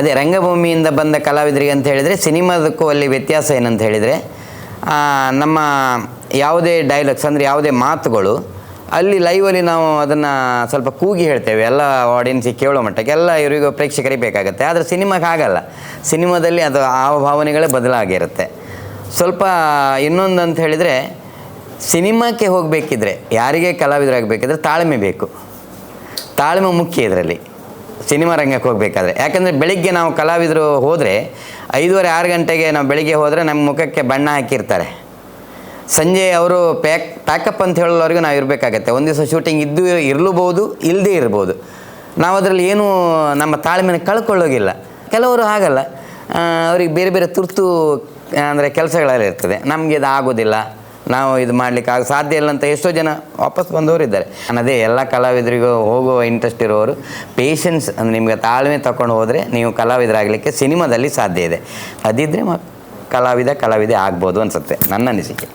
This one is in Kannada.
ಅದೇ ರಂಗಭೂಮಿಯಿಂದ ಬಂದ ಕಲಾವಿದರಿಗೆ ಅಂತ ಹೇಳಿದರೆ ಸಿನಿಮಾದಕ್ಕೂ ಅಲ್ಲಿ ವ್ಯತ್ಯಾಸ ಏನಂತ ಹೇಳಿದರೆ ನಮ್ಮ ಯಾವುದೇ ಡೈಲಾಗ್ಸ್ ಅಂದರೆ ಯಾವುದೇ ಮಾತುಗಳು, ಅಲ್ಲಿ ಲೈವಲ್ಲಿ ನಾವು ಅದನ್ನು ಸ್ವಲ್ಪ ಕೂಗಿ ಹೇಳ್ತೇವೆ. ಎಲ್ಲ ಆಡಿಯನ್ಸಿಗೆ ಕೇಳೋ ಮಟ್ಟಕ್ಕೆ ಎಲ್ಲ ಇವರಿಗೂ ಪ್ರೇಕ್ಷಕರಿಗೆ ಬೇಕಾಗುತ್ತೆ. ಆದರೆ ಸಿನಿಮಾಗೆ ಆಗಲ್ಲ. ಸಿನಿಮಾದಲ್ಲಿ ಅದು ಆ ಭಾವನೆಗಳೇ ಬದಲಾಗಿರುತ್ತೆ. ಸ್ವಲ್ಪ ಇನ್ನೊಂದು ಅಂತ ಹೇಳಿದರೆ, ಸಿನಿಮಾಕ್ಕೆ ಹೋಗಬೇಕಿದ್ರೆ, ಯಾರಿಗೆ ಕಲಾವಿದರಾಗಬೇಕಿದ್ರೆ ತಾಳ್ಮೆ ಬೇಕು. ತಾಳ್ಮೆ ಮುಖ್ಯ ಇದರಲ್ಲಿ. ಸಿನಿಮಾ ರಂಗಕ್ಕೆ ಹೋಗಬೇಕಾದ್ರೆ. ಯಾಕಂದರೆ ಬೆಳಿಗ್ಗೆ ನಾವು ಕಲಾವಿದರು ಹೋದರೆ ಐದೂವರೆ ಆರು ಗಂಟೆಗೆ ನಾವು ಬೆಳಿಗ್ಗೆ ಹೋದರೆ ನಮ್ಮ ಮುಖಕ್ಕೆ ಬಣ್ಣ ಹಾಕಿರ್ತಾರೆ. ಸಂಜೆ ಅವರು ಪ್ಯಾಕ್ ಪ್ಯಾಕಪ್ ಅಂತ ಹೇಳೋವರೆಗೂ ನಾವು ಇರಬೇಕಾಗತ್ತೆ. ಒಂದು ದಿವಸ ಶೂಟಿಂಗ್ ಇದ್ದು ಇರಲೂಬಹುದು ಇಲ್ಲದೇ ಇರ್ಬೋದು. ನಾವು ಅದರಲ್ಲಿ ಏನೂ ನಮ್ಮ ತಾಳ್ಮೆನ ಕಳ್ಕೊಳ್ಳೋಗಿಲ್ಲ. ಕೆಲವರು ಹಾಗಲ್ಲ. ಆ, ಅವ್ರಿಗೆ ಬೇರೆ ಬೇರೆ ತುರ್ತು ಅಂದರೆ ಕೆಲಸಗಳೆಲ್ಲ ಇರ್ತದೆ ನಮಗೆ ಇದು ಆಗೋದಿಲ್ಲ ನಾವು ಇದು ಮಾಡಲಿಕ್ಕೆ ಆಗ ಸಾಧ್ಯ ಇಲ್ಲ ಅಂತ ಎಷ್ಟೋ ಜನ ವಾಪಸ್ ಬಂದವರು ಇದ್ದಾರೆ. ಅದೇ ಎಲ್ಲ ಕಲಾವಿದರಿಗೂ ಹೋಗುವ ಇಂಟ್ರೆಸ್ಟ್ ಇರೋರು ಪೇಷನ್ಸ್ ಅಂದರೆ ನಿಮಗೆ ತಾಳ್ಮೆ ತಗೊಂಡು ಹೋದರೆ ನೀವು ಕಲಾವಿದರಾಗಲಿಕ್ಕೆ ಸಿನಿಮಾದಲ್ಲಿ ಸಾಧ್ಯ ಇದೆ. ಅದಿದ್ದರೆ ಮ ಕಲಾವಿದ ಕಲಾವಿದೆ ಆಗ್ಬೋದು ಅನಿಸುತ್ತೆ, ನನ್ನ ಅನಿಸಿಕೆ.